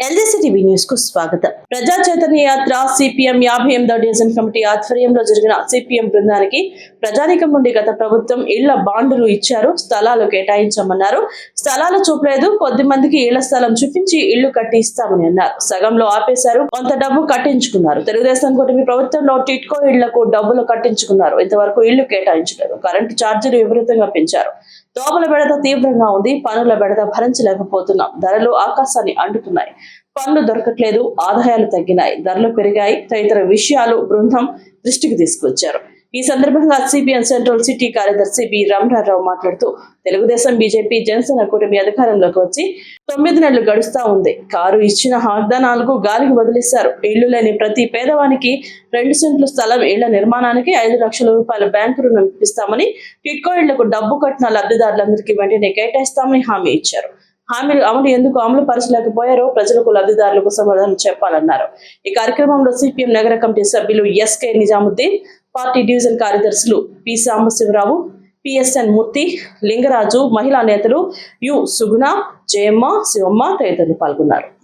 LGC TV న్యూస్కు స్వాగతం. ప్రజా చైతన్య యాత్ర సిపిఎం యాభై ఎనిమిదో డివిజన్ కమిటీ ఆధ్వర్యంలో జరిగిన సిపిఎం బృందానికి ప్రజానికం నుండి గత ప్రభుత్వం ఇళ్ళ బాండులు ఇచ్చారు స్థలాలు కేటాయించమన్నారు. స్థలాలు చూపలేదు. కొద్ది మందికి ఇళ్ళ స్థలం చూపించి ఇళ్ళు కట్టి ఇస్తామని అన్నారు. సగంలో ఆపేశారు. కొంత డబ్బు కట్టించుకున్నారు. తెలుగుదేశం కూటమి ప్రభుత్వంలో టిట్కో ఇళ్ళకు డబ్బులు కట్టించుకున్నారు. ఇంతవరకు ఇళ్ళు కేటాయించలేదు. కరెంటు ఛార్జీలు విపరీతంగా పెంచారు. దోమల బెడత తీవ్రంగా ఉంది. పనుల బెడత భరించలేకపోతున్నాం. ధరలు ఆకాశాన్ని అంటుతున్నాయి. పనులు దొరకట్లేదు. ఆదాయాలు తగ్గినాయి. ధరలు పెరిగాయి. తదితర విషయాలు బృందం దృష్టికి తీసుకొచ్చారు. ఈ సందర్భంగా సిపిఎం సెంట్రల్ సిటీ కార్యదర్శి బి రామరారావు మాట్లాడుతూ తెలుగుదేశం బీజేపీ జనసేన కూటమి అధికారంలోకి వచ్చి తొమ్మిది నెలలు గడుస్తా ఉంది. కారు ఇచ్చిన వాగ్దానాలకు గాలికి వదిలేశారు. ఇళ్ళు లేని ప్రతి పేదవానికి రెండు సెంట్లు స్థలం ఇళ్ళ నిర్మాణానికి ఐదు లక్షల రూపాయల బ్యాంకు రుణం ఇప్పిస్తామని టిట్కో ఇళ్ళకు డబ్బు కట్టిన లబ్ధిదారులందరికీ వెంటనే కేటాయిస్తామని హామీ ఇచ్చారు. హామీలు అమలు ఎందుకు అమలు పరచలేకపోయారో ప్రజలకు లబ్ధిదారులకు సమాధానం చెప్పాలన్నారు. ఈ కార్యక్రమంలో సిపిఎం నగర కమిటీ సభ్యులు ఎస్కే నిజాముద్దీన్ పార్టీ డివిజన్ కార్యదర్శులు పి సాంబశివరావు పిఎస్ఎన్ మూర్తి లింగరాజు మహిళా నేతలు యు సుగుణ జయమ్మ శివమ్మ తదితరులు పాల్గొన్నారు.